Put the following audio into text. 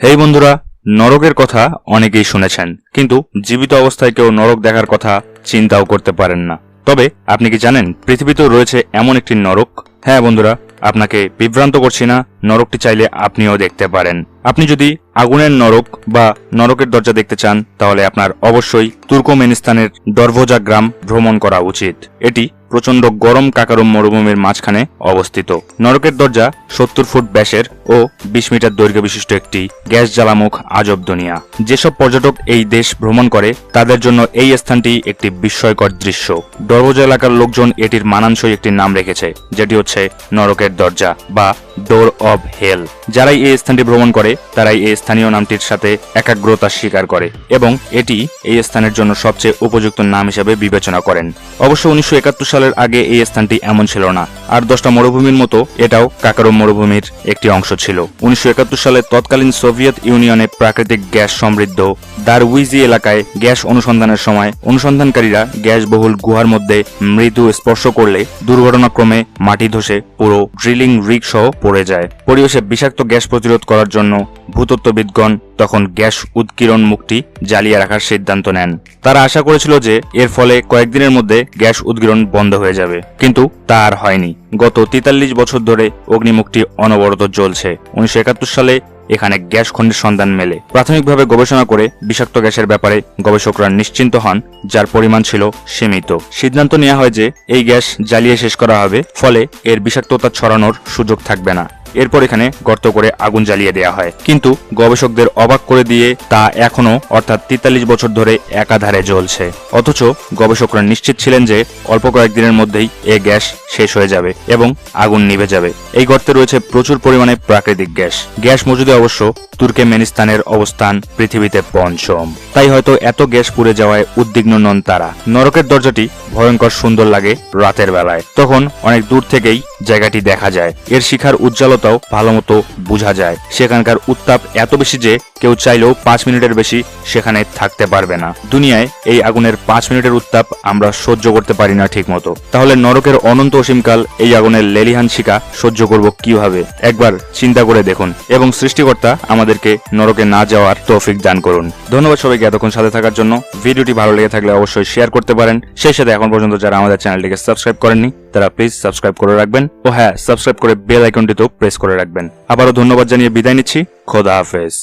হেই বন্ধুরা, নরকের কথা অনেকেই শুনেছেন, কিন্তু জীবিত অবস্থায় কেউ নরক দেখার কথা চিন্তাও করতে পারেন না। তবে আপনি কি জানেন, পৃথিবীতেও রয়েছে এমন একটি নরক? হ্যাঁ বন্ধুরা, আপনাকে বিভ্রান্ত করছি না, নরকটি চাইলে আপনিও দেখতে পারেন। আপনি যদি আগুনের নরক বা নরকের দরজা দেখতে চান, তাহলে আপনার অবশ্যই তুর্কমেনিস্তানের দরভোজা গ্রাম ভ্রমণ করা উচিত। এটি প্রচণ্ড গরম কাকারম মরুভূমির মাঝখানে অবস্থিত। নরকের দরজা সত্তর ফুট ব্যাসের ও বিশ মিটার দৈর্ঘ্য বিশিষ্ট একটি গ্যাস জ্বালামুখ আজব দুনিয়া। যেসব পর্যটক এই দেশ ভ্রমণ করে, তাদের জন্য এই স্থানটি একটি বিস্ময়কর দৃশ্য। দরভোজা এলাকার লোকজন এটির মানানসই একটি নাম রেখেছে, যেটি হচ্ছে নরকের দরজা বা ডোর অব হেল যারাই এই স্থানটি ভ্রমণ করে, তারাই এই স্থানীয় নামটির সাথে একাগ্রতা স্বীকার করে এবং এটি এই স্থানের জন্য সবচেয়ে উপযুক্ত নাম হিসেবে বিবেচনা করেন। অবশ্য উনিশশো একাত্তর সালের আগে এই স্থানটি এমন ছিল না। আর দশটা মরুভূমির মতো এটাও কাকারো মরুভূমির একটি অংশ ছিল। উনিশশো একাত্তর সালে তৎকালীন সোভিয়েত ইউনিয়নে প্রাকৃতিক গ্যাস সমৃদ্ধ দারউইজি এলাকায় গ্যাস অনুসন্ধানের সময় অনুসন্ধানকারীরা গ্যাস বহুল গুহার মধ্যে মৃদু স্পর্শ করলে দুর্ঘটনাক্রমে মাটি ধসে পুরো ড্রিলিং রিগ সহ পড়ে যায়। পরিবেশে বিষাক্ত গ্যাস প্রতিরোধ করার জন্য ভূতত্ত্ববিদগণ তখন গ্যাস উৎকিরণ মুক্তি জ্বালিয়ে রাখার সিদ্ধান্ত নেন। তারা আশা করেছিল যে এর ফলে কয়েকদিনের মধ্যে গ্যাস উদ্গীরণ বন্ধ হয়ে যাবে। কিন্তু তা আর হয়নি। গত তেতাল্লিশ বছর ধরে অগ্নিমুক্তি অনবরত জ্বলছে। উনিশশো একাত্তর সালে এখানে গ্যাস খণ্ডের সন্ধান মেলে। প্রাথমিকভাবে গবেষণা করে বিষাক্ত গ্যাসের ব্যাপারে গবেষকরা নিশ্চিন্ত হন, যার পরিমাণ ছিল সীমিত। সিদ্ধান্ত নেওয়া হয় যে এই গ্যাস জ্বালিয়ে শেষ করা হবে, ফলে এর বিষাক্ততা ছড়ানোর সুযোগ থাকবে না। এরপর এখানে গর্ত করে আগুন জ্বালিয়ে দেওয়া হয়। কিন্তু গবেষকদের অবাক করে দিয়ে তা এখনও অর্থাৎ তেতাল্লিশ বছর ধরে একাধারে জ্বলছে। অথচ গবেষকরা নিশ্চিত ছিলেন যে অল্প কয়েকদিনের মধ্যেই এ গ্যাস শেষ হয়ে যাবে এবং আগুন নিভে যাবে। এই গর্তে রয়েছে প্রচুর পরিমাণে প্রাকৃতিক গ্যাস। গ্যাস মজুদে অবশ্য তুর্কমেনিস্তানের অবস্থান পৃথিবীতে পঞ্চম। তাই হয়তো এত গ্যাস পুড়ে যাওয়ায় উদ্বিগ্ন নন তারা। নরকের দরজাটি ভয়ঙ্কর সুন্দর লাগে রাতের বেলায়। তখন অনেক দূর থেকেই জায়গাটি দেখা যায়। এর শিখার উজ্জ্বলতাও ভালোমতো বোঝা যায়। সেখানকার উত্তাপ এত বেশি যে কেউ চাইলেও পাঁচ মিনিটের বেশি সেখানে থাকতে পারবে না। দুনিয়ায় এই আগুনের পাঁচ মিনিটের উত্তাপ আমরা সহ্য করতে পারি না ঠিক মতো তাহলে নরকের অনন্ত অসীমকাল এই আগুনের লেলিহান শিকা সহ্য করব কীভাবে? একবার চিন্তা করে দেখুন এবং সৃষ্টিকর্তা আমাদেরকে নরকে না যাওয়ার তৌফিক দান করুন। ধন্যবাদ সবাইকে এতক্ষণ সাথে থাকার জন্য। ভিডিওটি ভালো লেগে থাকলে অবশ্যই শেয়ার করতে পারেন। সেই সাথে এখন পর্যন্ত যারা আমাদের চ্যানেলটিকে সাবস্ক্রাইব করেননি, তারা প্লিজ সাবস্ক্রাইব করে রাখবেন ও হ্যাঁ সাবস্ক্রাইব করে বেল আইকনটিতেও প্রেস করে রাখবেন। আবারও ধন্যবাদ জানিয়ে বিদায় নিচ্ছি। খোদা হাফেজ।